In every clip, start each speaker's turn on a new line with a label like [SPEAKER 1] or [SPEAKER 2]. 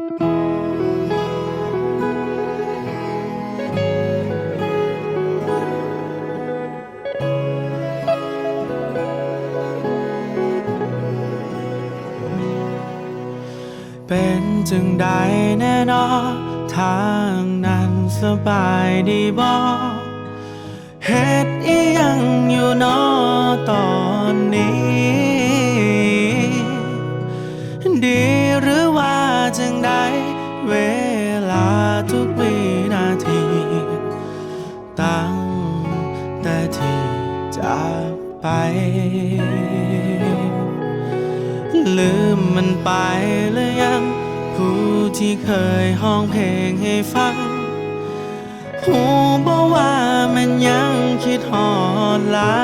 [SPEAKER 1] เป็นจึงใดแน่นอนทางนั้นสบายดีบ่เฮ็ดอียังอยู่นอต่อ เวลาทุกวินาที ตั้งแต่ที่จากไป ลืมมันไปหรือยัง ผู้ที่เคยห้องเพลงให้ฟัง หูบอกว่ามันยังคิดหอดลา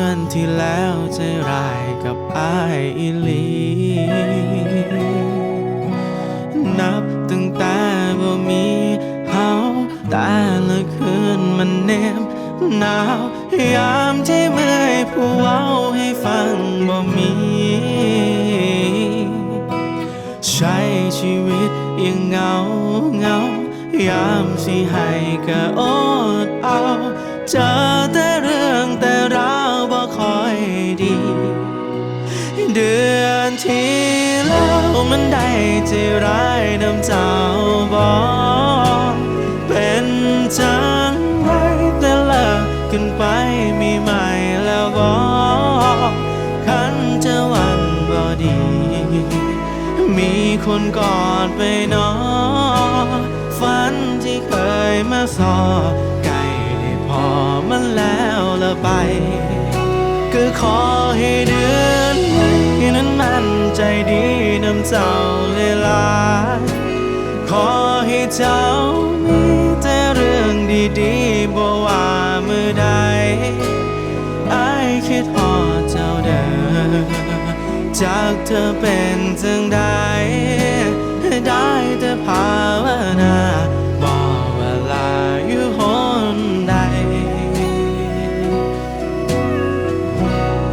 [SPEAKER 1] อนที่แล้วใจร้ายกับอายอีหลี นับตั้งแต่บ่มีเฮาแต่ละคืนมันเน็บหนาวยามที่เมื่อยผู้เว้าให้ฟังบ่มี ใช้ชีวิตยังเหงาเหงายามสิให้ก็อดเอ มันไร้ายน้ำเจ้าบอกเป็นจังไรแต่เลิกกันไปมีใหม่แล้วบอกคันจะวันบ่ดี มีคนกอนไปนอฝันที่เคยมาสอไก่ได้พอมันแล้วละไป ก็ขอให้เดือน นี้นั้นใจดีน้ำเจ้าเลยลาขอให้เจ้ามีแต่เรื่องดีๆบ่ว่ามือใดไอ้คิดฮอดเจ้าเด้อจากเธอเป็นจังใดได้แต่ภาวนาบอกเวลาอยู่หนใด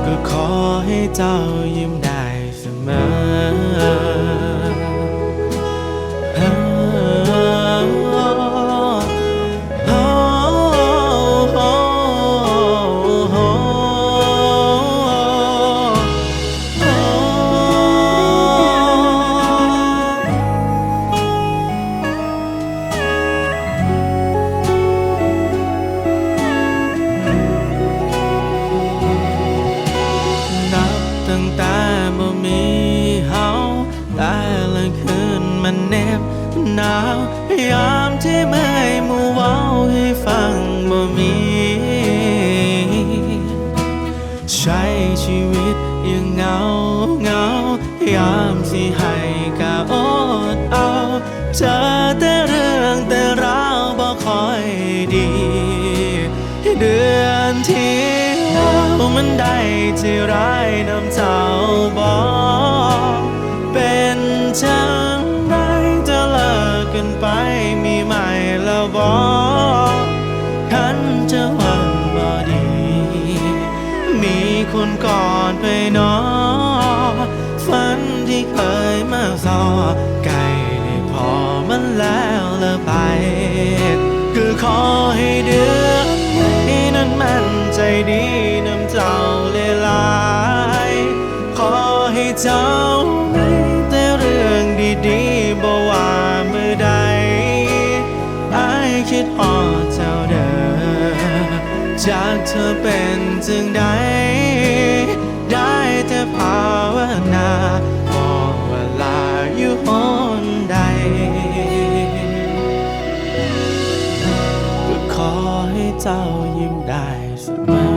[SPEAKER 1] ก็ขอให้เจ้ายิ้มได้ มอ หนาวยามที่เมื่อยหมู่เว้าให้ฟังบ่มี ใช้ชีวิตยังเงาเงายามสิให้กะอดเอาเจอแต่เรื่องแต่ราวบ่คอยดี เดือนที่แล้วมันได้ที่ร้ายน้ำเจ้าบอกเป็นเจังไรจะ คนก่อนไปนอฝันที่เคยมาสอไก่ได้พอมันแล้วละไป คือขอให้เดือ จากเธอเป็นจึงใด ได้แต่ภาวนาบอกเวลาอยู่หนใด ก็ขอให้เจ้ายิ้มได้เสมอ